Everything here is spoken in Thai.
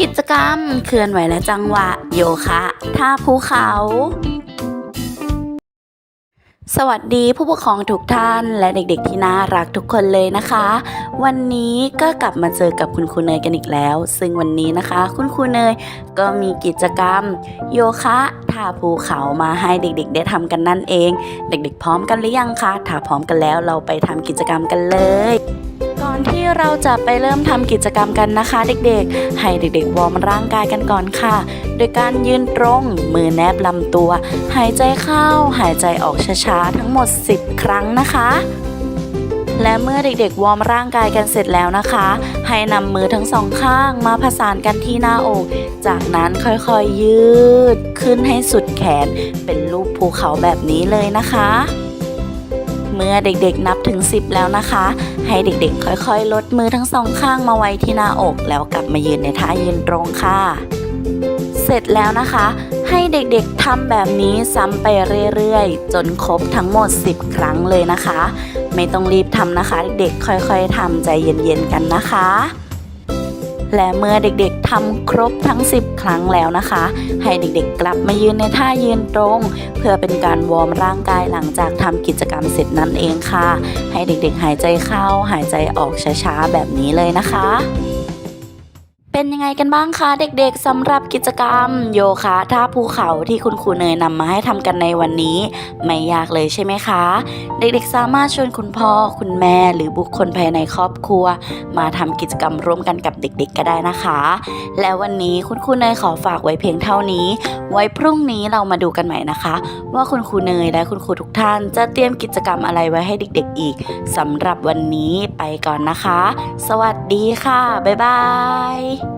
กิจกรรมเคลื่อนไหวและจังหวะ โยคะท่าภูเขา สวัสดีผู้ปกครองทุกท่านและเด็กๆที่น่ารักทุกคนเลยนะคะ วันนี้ก็กลับมาเจอกับคุณครูเนยกันอีกแล้ว ซึ่งวันนี้นะคะ คุณครูเนยก็มีกิจกรรม โยคะท่าภูเขามาให้เด็กๆ ได้ทำกันนั่นเอง เด็กๆ พร้อมกันหรือยังคะถ้าพร้อมกันแล้วเราไปทำกิจกรรมกันเลย อนที่เราจะไปเริ่มทำกิจกรรมกันนะคะ เด็กๆ ให้เด็กๆ วอร์มร่างกายกันก่อนค่ะ โดยการยืนตรง มือแนบลำตัว หายใจเข้า หายใจออกช้าๆ ทั้งหมด 10 ครั้งนะคะ และเมื่อเด็กๆ วอร์มร่างกายกันเสร็จแล้วนะคะ ให้นำมือทั้งสองข้างมาผสานกันที่หน้าอก จากนั้นค่อยๆยืด ขึ้นให้สุดแขน เป็นรูปภูเขาแบบนี้เลยนะคะ มื่อเด็กๆนับถึง 10 แล้วนะคะ ให้เด็กๆ ค่อยๆ ลดมือทั้งสองข้างมาไว้ที่หน้าอก แล้วกลับมายืนในท่ายืนตรงค่ะ เสร็จแล้วนะคะ ให้เด็กๆทำแบบนี้ซ้ำไปเรื่อยๆ จนครบทั้งหมด 10 ครั้งเลยนะคะ ไม่ต้องรีบทำนะคะ เด็กๆค่อยๆทำใจเย็นๆกันนะคะ และเมื่อเด็กๆทำครบทั้ง 10 ครั้งแล้วนะคะ ให้เด็กๆกลับมายืนในท่ายืนตรง เพื่อเป็นการวอร์มร่างกายหลังจากทำกิจกรรมเสร็จนั่นเองค่ะ ให้เด็กๆหายใจเข้าหายใจออกช้าๆแบบนี้เลยนะคะ เป็นยังไงกันบ้างคะเด็กๆสำหรับกิจกรรม โยคะท่าภูเขาที่คุณครูเนยนำมาให้ทำกันในวันนี้ ไม่ยากเลยใช่ไหมคะ เด็กๆสามารถชวนคุณพ่อคุณแม่หรือบุคคลภายในครอบครัว มาทำกิจกรรมร่วมกันกับเด็กๆ ก็ได้นะคะ และวันนี้คุณครูเนยขอฝากไว้เพียงเท่านี้ ไว้พรุ่งนี้เรามาดูกันใหม่นะคะ ว่าคุณครูเนยและคุณครูทุกท่าน จะเตรียมกิจกรรมอะไรไว้ให้เด็ก ๆ อีกสำหรับวันนี้ไปก่อนนะคะ สวัสดีค่ะบ๊ายบาย